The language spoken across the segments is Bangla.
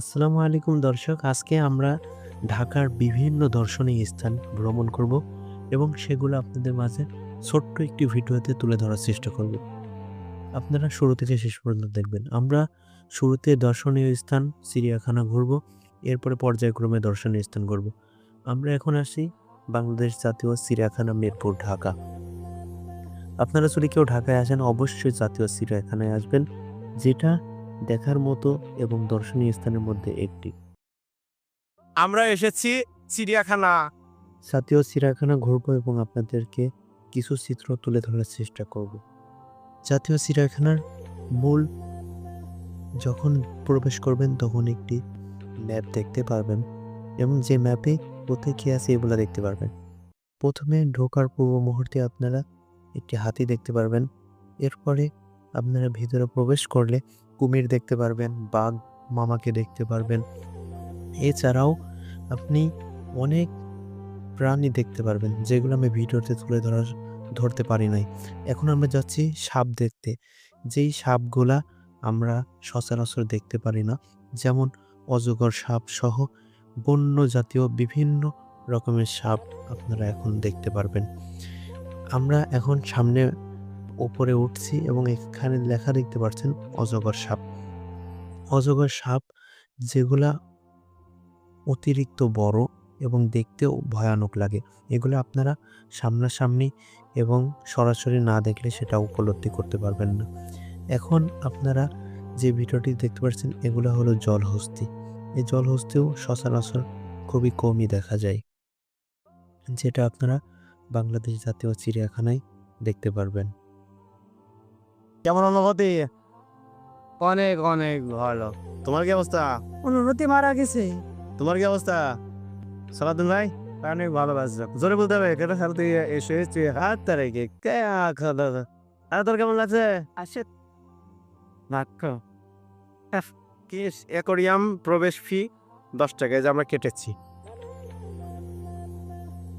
আসসালামু আলাইকুম দর্শক, আজকে আমরা ঢাকার বিভিন্ন দর্শনীয় স্থান ভ্রমণ করব এবং সেগুলো আপনাদের মাঝে ছোট্ট একটি ভিডিওতে তুলে ধরার চেষ্টা করব। আপনারা শুরু থেকে শেষ পর্যন্ত দেখবেন। আমরা শুরুতে দর্শনীয় স্থান চিড়িয়াখানা ঘুরব, এরপরে পর্যায়ক্রমে দর্শনীয় স্থান ঘুরব। আমরা এখন আসি বাংলাদেশ জাতীয় চিড়িয়াখানা মিরপুর, ঢাকা। আপনারা যদি কেউ ঢাকায় আসেন, অবশ্যই জাতীয় চিড়িয়াখানায় আসবেন, যেটা দেখার মতো এবং দর্শনীয় স্থানের মধ্যে একটি। আমরা এসেছি চিড়িয়াখানা। জাতীয় চিড়িয়াখানা ঘুরবো এবং আপনাদেরকে কিছু চিত্র তুলে ধরার চেষ্টা করব। জাতীয় চিড়িয়াখানার মূল যখন প্রবেশ করবেন তখন একটি ম্যাপ দেখতে পারবেন এবং যে ম্যাপে কোথায় কী আছে এগুলো দেখতে পারবেন। প্রথমে ঢোকার পূর্ব মুহূর্তে আপনারা একটি হাতি দেখতে পারবেন। এরপরে আপনারা ভিতরে প্রবেশ করলে কুমির দেখতে পারবেন, বাঘ মামাকে দেখতে পারবেন। এছাড়াও আপনি অনেক প্রাণী দেখতে পারবেন, যেগুলো আমি ভিডিওতে তুলে ধরার ধরতে পারি নাই। এখন আমরা যাচ্ছি সাপ দেখতে। যেই সাপগুলা আমরা সচরাচর দেখতে পারি না, যেমন অজগর সাপ সহ বন্য জাতীয় বিভিন্ন রকমের সাপ আপনারা এখন দেখতে পারবেন। আমরা এখন সামনে উপরে উঠছি এবং এখানে লেখা দেখতে পাচ্ছেন অজগর সাপ। অজগর সাপ যেগুলা অতিরিক্ত বড় এবং দেখতেও ভয়ানক লাগে। এগুলো আপনারা সামনাসামনি এবং সরাসরি না দেখলে সেটা উপলব্ধি করতে পারবেন না। এখন আপনারা যে ভিডিওটি দেখতে পাচ্ছেন এগুলো হলো জলহস্তি। এই জলহস্তিও সচরাচর খুবই কমই দেখা যায়। যেটা আপনারা বাংলাদেশ জাতীয় চিড়িয়াখানায় দেখতে পারবেন। কেমন অনুভূতি? অনেক অনেক ভালো। তোমার কি অবস্থা? অনুভূতি মারা গেছে। তোমার কি অবস্থা? সালাদুল ভাই? অনেক ভালো লাগছে। জোরে বলতে হবে কেন খেলতে এসেছি হাত তারিখে কে খাওয়া আর তোর কেমন লাগছে? আসে নাক্কা কি অ্যাকোরিয়াম প্রবেশ ফি? দশ টাকায় যে আমরা কেটেছি।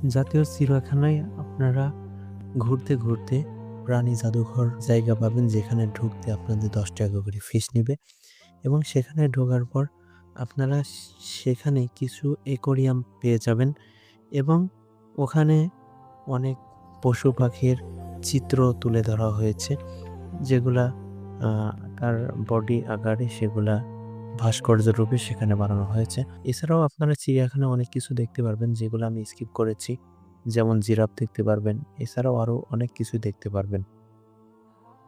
জাতীয় চিড়িয়াখানায় আপনারা ঘুরতে ঘুরতে প্রাণী জাদুঘর জায়গা পাবেন যেখানে ঢুকতে আপনাদের দশ টাকা করে ফিস নেবে এবং সেখানে ঢোকার পর আপনারা সেখানে কিছু একোরিয়াম পেয়ে যাবেন এবং ওখানে অনেক পশু পাখির চিত্র তুলে ধরা হয়েছে যেগুলা আহ, তার বডি আকারে সেগুলা ভাস্কর্য রূপে সেখানে বানানো হয়েছে। এছাড়াও আপনারা চিড়িয়াখানায় অনেক কিছু দেখতে পারবেন যেগুলো আমি স্কিপ করেছি। যেমন জিরাফ দেখতে পারবেন, এছাড়াও আরও অনেক কিছু দেখতে পারবেন।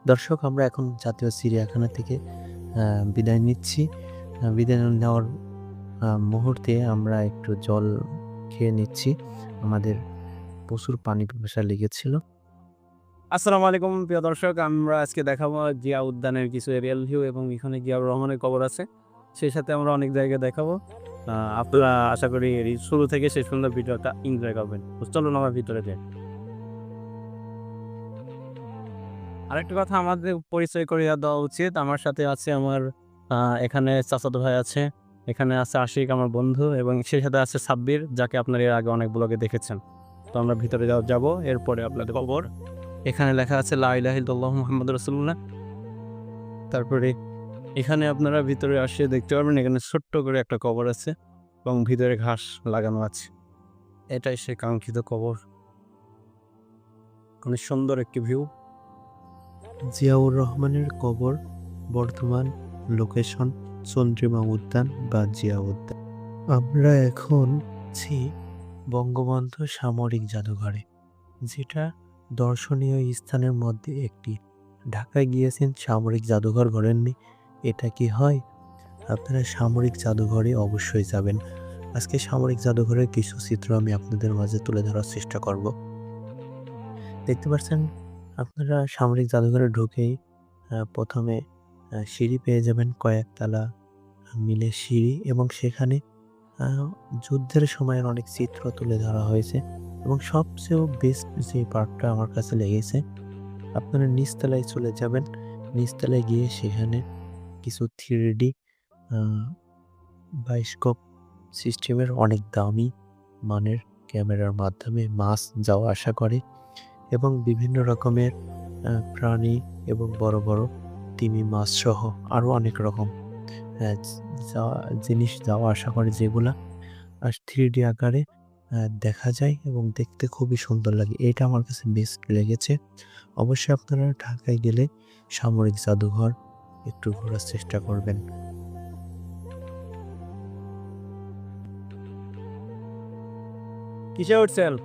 দর্শক, আমরা এখন জাতীয় চিড়িয়াখানা থেকে বিদায় নিচ্ছি। বিদায় নেওয়ার মুহূর্তে আমরা একটু জল খেয়ে নিচ্ছি। আমাদের প্রচুর পানি পিপাসা লেগেছিল। আসসালামু আলাইকুম, প্রিয় দর্শক। আমরা আজকে দেখাবো জিয়া উদ্যানের কিছু এরিয়াল ভিউ এবং এখানে জিয়াউর রহমানের কবর আছে। সেই সাথে আমরা অনেক জায়গায় দেখাবো। আপনারা আশা করি শুরু থেকে শেষ পর্যন্ত ভিডিওটা এনজয় করবেন। চলুন আমার ভিতরে যাই। আরেকটা কথা আমাদের পরিচয় করিয়ে দেওয়া উচিত। আমার সাথে আছে আমার এখানে চাচাতো ভাই আছে, এখানে আছে আশিক আমার বন্ধু এবং সেই সাথে আছে সাব্বির, যাকে আপনারা এর আগে অনেক ব্লগে দেখেছেন। তো আমরা ভিতরে যাব, এরপরে আপনাদের খবর। এখানে লেখা আছে লাইলাহিল্লাহ মোহাম্মদ রসুল্লাহ তারপরে এখানে আপনারা ভিতরে আসে দেখতে পারবেন, এখানে ছোট্ট করে একটা কবর আছে এবং ভিতরে ঘাস লাগানো আছে। এটাই সে কাঙ্ক্ষিত কবর। অনেক সুন্দর একটি ভিউ। জিয়াউর রহমানের কবর, বর্তমান লোকেশন চন্দ্রিমা উদ্যান বা জিয়া উদ্যান। আমরা এখন ছি বঙ্গবন্ধু সামরিক জাদুঘরে, যেটা দর্শনীয় স্থানের মধ্যে একটি। ঢাকায় গিয়েছেন সামরিক জাদুঘর ঘোরেননি এটা কি হয়? আপনারা সামরিক জাদুঘরে অবশ্যই যাবেন। আজকে সামরিক জাদুঘরের কিছু চিত্র আমি আপনাদের মাঝে তুলে ধরার চেষ্টা করব। দেখতে পাচ্ছেন, আপনারা সামরিক জাদুঘরে ঢুকেই প্রথমে সিঁড়ি পেয়ে যাবেন কয়েকতলা মিলে সিঁড়ি এবং সেখানে যুদ্ধের সময়ের অনেক চিত্র তুলে ধরা হয়েছে এবং সবচেয়ে বেস্ট যে পার্টটা আমার কাছে লেগেছে, আপনারা নিচতলায় চলে যাবেন। নিচতলায় গিয়ে সেখানে কিছু থ্রি ডি বাইস্কোপ সিস্টেমের অনেক দামি মানের ক্যামেরার মাধ্যমে মাছ যাওয়া আসা করে এবং বিভিন্ন রকমের প্রাণী এবং বড় বড় তিমি মাছ সহ আরও অনেক রকম জিনিস যাওয়া আসা করে যেগুলা আর থ্রিডি আকারে দেখা যায় এবং দেখতে খুবই সুন্দর লাগে। এটা আমার কাছে বেস্ট লেগেছে। অবশ্যই আপনারা ঢাকায় গেলে সামরিক জাদুঘর একটু ঘোরার চেষ্টা করবেন। কিসে উঠছেন?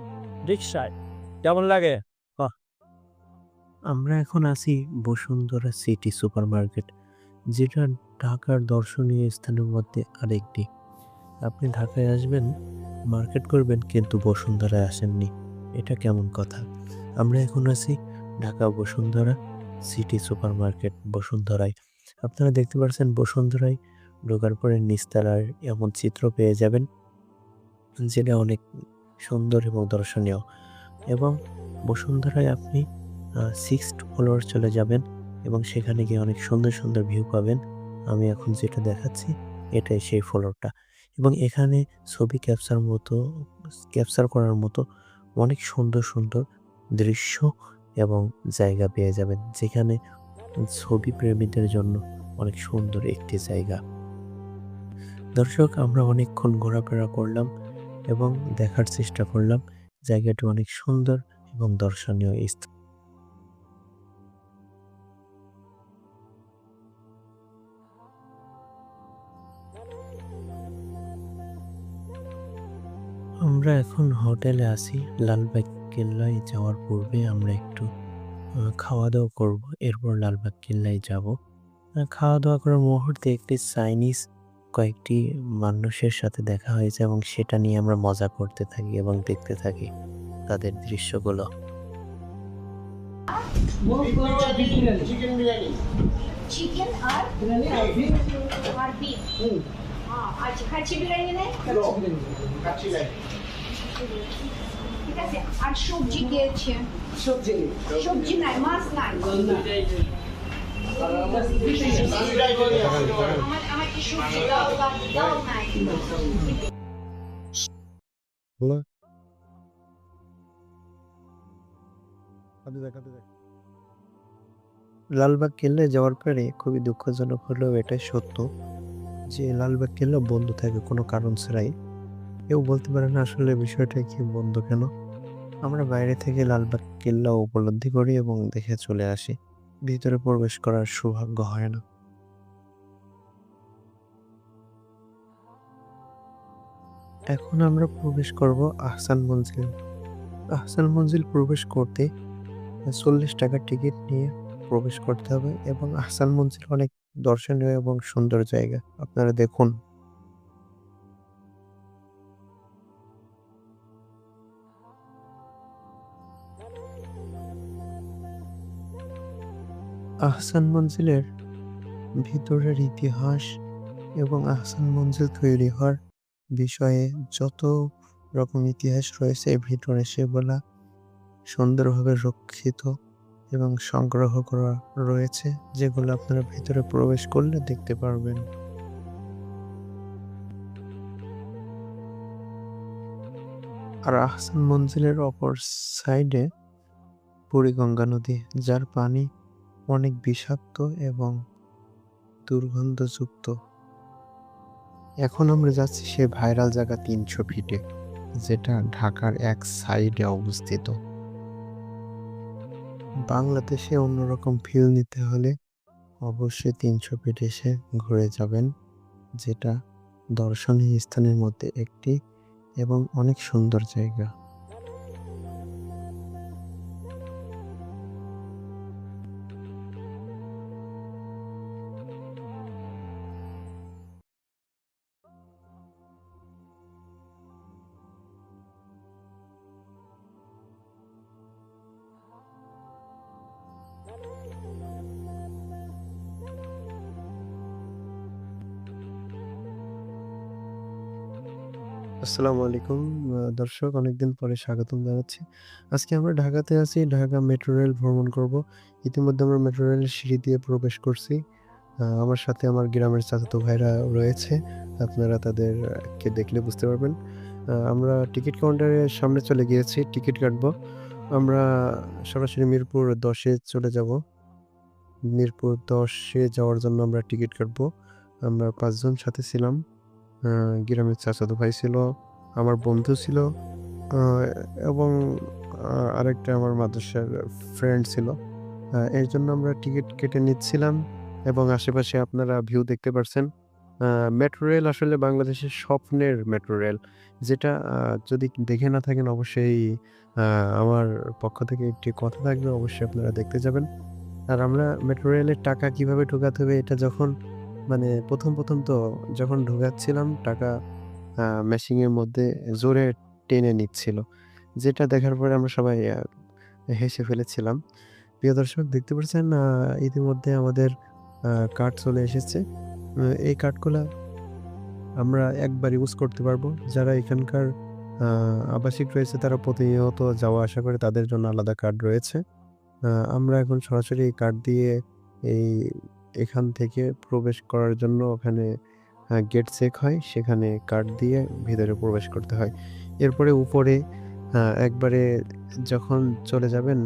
রিক্সায় কেমন লাগে? আমরা এখন আছি বসুন্ধরা সিটি সুপারমার্কেট যেটা ঢাকার দর্শনীয় স্থানের মধ্যে আরেকটি। আপনি ঢাকায় আসবেন মার্কেট করবেন কিন্তু বসুন্ধরায় আসেননি। এটা কেমন কথা? আমরা এখন আছি ঢাকা বসুন্ধরা সিটি সুপারমার্কেট বসুন্ধরায়। আপনারা দেখতে পাচ্ছেন বসুন্ধরায় ঢোকার পরে নিস্তালার এমন চিত্র পেয়ে যাবেন, যেটা অনেক সুন্দর এবং দর্শনীয়। এবং বসুন্ধরায় আপনি সিক্সথ ফ্লোর চলে যাবেন এবং সেখানে গিয়ে অনেক সুন্দর সুন্দর ভিউ পাবেন। আমি এখন যেটা দেখাচ্ছি, এটাই সেই ফ্লোরটা এবং এখানে ছবি ক্যাপচার মতো ক্যাপচার করার মতো অনেক সুন্দর সুন্দর দৃশ্য এবং জায়গা পেয়ে যাবেন। যেখানে ছবি প্রেমীদের জন্য অনেক সুন্দর একটি জায়গা। দর্শক, আমরা অনেকক্ষণ ঘোরাফেরা করলাম এবং দেখার চেষ্টা করলাম জায়গাটি অনেক সুন্দর এবং দর্শনীয় স্থান। আমরা এখন হোটেলে আছি। লালবাগ কেল্লায় যাওয়ার পূর্বে আমরা একটু খাওয়া দাওয়া করব। এরপর লালবাগ কেল্লায় যাব। খাওয়া দাওয়া করার মুহূর্তে একটি চাইনিজ কয়েকটি মানুষের সাথে দেখা হয়েছে এবং সেটা নিয়ে আমরা মজা করতে থাকি এবং দেখতে থাকি তাদের দৃশ্যগুলো। চিকেন আর আর বিফ আচ্ছা খাচ্ছি বিরিয়ানি নেই। ঠিক আছে আর সবজি দিয়েছে সবজি নাই মাছ নাই সবজি ডাল ডাল নাই লালবাগ কেল্লায় যাওয়ার পরে খুবই দুঃখজনক হলেও এটাই সত্য যে লালবাগ কেল্লা বন্ধ থাকে কোনো কারণ ছাড়াই। কেউ বলতে পারে না আসলে বিষয়টা কি বন্ধ কেন। আমরা বাইরে থেকে লালবাগ কেল্লা উপলব্ধি করি এবং দেখে চলে আসি। ভিতরে প্রবেশ করার সৌভাগ্য হয় না। এখন আমরা প্রবেশ করব আহসান মঞ্জিল। আহসান মঞ্জিল প্রবেশ করতে চল্লিশ টাকার টিকিট নিয়ে প্রবেশ করতে হবে এবং আহসান মঞ্জিল অনেক দর্শনীয় এবং সুন্দর জায়গা। আপনারা দেখুন। আহসান মঞ্জিলের ভিতরের ইতিহাস এবং আহসান মঞ্জিল তৈরি হওয়ার বিষয়ে যত রকম ইতিহাস রয়েছে ভিতরে সেগুলা সুন্দরভাবে রক্ষিত এবং সংগ্রহ করা রয়েছে, যেগুলো আপনারা ভিতরে প্রবেশ করলে দেখতে পারবেন। আর আহসান মঞ্জিলের অপর সাইডে বুড়িগঙ্গা নদী, যার পানি অনেক বিষাক্ত এবং দুর্গন্ধযুক্ত। এখন আমরা যাচ্ছি সে ভাইরাল জায়গা তিনশো ফিটে, যেটা ঢাকার এক সাইডে অবস্থিত। বাংলাদেশে অন্যরকম ফিল নিতে হলে অবশ্যই তিনশো ফিট এসে ঘুরে যাবেন, যেটা দর্শনীয় স্থানের মধ্যে একটি এবং অনেক সুন্দর জায়গা। আসসালামু আলাইকুম দর্শক, অনেকদিন পরে স্বাগতম জানাচ্ছি। আজকে আমরা ঢাকাতে আছি, ঢাকা মেট্রো রেল ভ্রমণ করব। ইতিমধ্যে আমরা মেট্রো রেলের সিঁড়ি দিয়ে প্রবেশ করছি। আমার সাথে আমার গ্রামের চাচাতো ভাইরা রয়েছে, আপনারা তাদেরকে দেখলে বুঝতে পারবেন। আমরা টিকিট কাউন্টারের সামনে চলে গিয়েছি, টিকিট কাটবো। আমরা সরাসরি মিরপুর দশে চলে যাব। মিরপুর দশে যাওয়ার জন্য আমরা টিকিট কাটবো। আমরা পাঁচজন সাথে ছিলাম। গ্রামের চাচাতো ভাই ছিল, আমার বন্ধু ছিল এবং আরেকটা আমার মাদ্রাসার ফ্রেন্ড ছিল। এর জন্য আমরা টিকিট কেটে নিচ্ছিলাম এবং আশেপাশে আপনারা ভিউ দেখতে পারছেন। মেট্রো রেল আসলে বাংলাদেশের স্বপ্নের মেট্রো রেল। যেটা যদি দেখে না থাকেন অবশ্যই আমার পক্ষ থেকে একটি কথা থাকবে, অবশ্যই আপনারা দেখতে যাবেন। আর আমরা মেট্রো রেলের টাকা কীভাবে ঢোকাতে হবে, এটা যখন মানে প্রথম প্রথম তো যখন ঢোকাচ্ছিলাম, টাকা মেশিনের মধ্যে জোরে টেনে নিচ্ছিল। যেটা দেখার পরে আমরা সবাই হেসে ফেলেছিলাম। প্রিয় দর্শক, দেখতে পাচ্ছেন ইতিমধ্যে আমাদের কার্ড চলে এসেছে। এই কার্ডগুলা আমরা একবার ইউজ করতে পারব। যারা এখানকার আবাসিক রয়েছে তারা প্রতিনিয়ত যাওয়া আসা করে তাদের জন্য আলাদা কার্ড রয়েছে। আমরা এখন সরাসরি এই কার্ড দিয়ে এই এখান থেকে প্রবেশ করার জন্য ওখানে গেট চেক হয়। সেখানে কার্ড দিয়ে ভিতরে প্রবেশ করতে হয়। এরপরে উপরে একবারে যখন চলে যাবেন,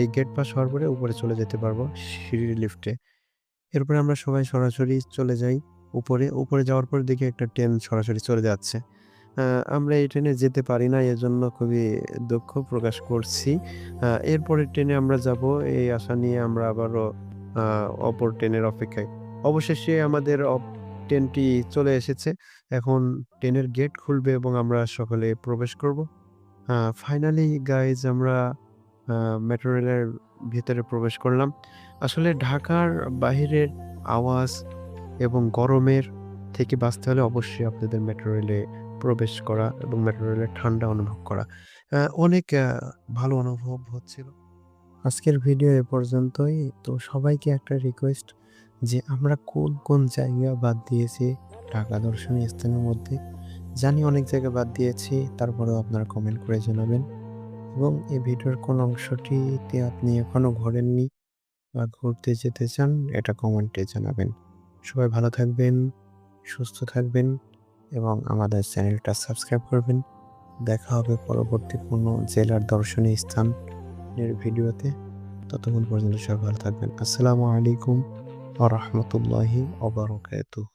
এই গেট পাস হওয়ার পরে উপরে চলে যেতে পারব সিঁড়ি লিফটে এরপরে আমরা সবাই সরাসরি চলে যাই উপরে। উপরে যাওয়ার পর দেখি একটা ট্রেন সরাসরি চলে যাচ্ছে। আমরা এই ট্রেনে যেতে পারি না, এজন্য খুবই দুঃখ প্রকাশ করছি। এরপরে ট্রেনে আমরা যাব, এই আশা নিয়ে আমরা আবারও অপর ট্রেনের অপেক্ষায়। অবশেষে আমাদের ট্রেনটি চলে এসেছে। এখন ট্রেনের গেট খুলবে এবং আমরা সকলে প্রবেশ করব। ফাইনালি গাইজ আমরা মেট্রো রেলের ভিতরে প্রবেশ করলাম। আসলে ঢাকার বাহিরের আওয়াজ এবং গরমের থেকে বাঁচতে হলে অবশ্যই আপনাদের মেট্রো রেলে প্রবেশ করা এবং মেট্রো রেলের ঠান্ডা অনুভব করা। অনেক ভালো অনুভব হচ্ছিল। আজকের ভিডিও এ পর্যন্তই। তো সবাইকে একটা রিকোয়েস্ট যে আমরা কোন কোন জায়গা বাদ দিয়েছি? ঢাকা দর্শনীয় স্থানের মধ্যে। জানি অনেক জায়গা বাদ দিয়েছি, তারপরেও আপনারা কমেন্ট করে জানাবেন। এবং এই ভিডিওর কোন অংশটিতে আপনি এখনও ঘোরেননি বা ঘুরতে যেতে চান, এটা কমেন্টে জানাবেন। সবাই ভালো থাকবেন, সুস্থ থাকবেন এবং আমাদের চ্যানেলটা সাবস্ক্রাইব করবেন। দেখা হবে পরবর্তী কোনো জেলার দর্শনীয় স্থানের ভিডিওতে। ততক্ষণ পর্যন্ত সবাই ভালো থাকবেন। আসসালামু আলাইকুম আ রহমতুল্লাহি অবরকাতুহ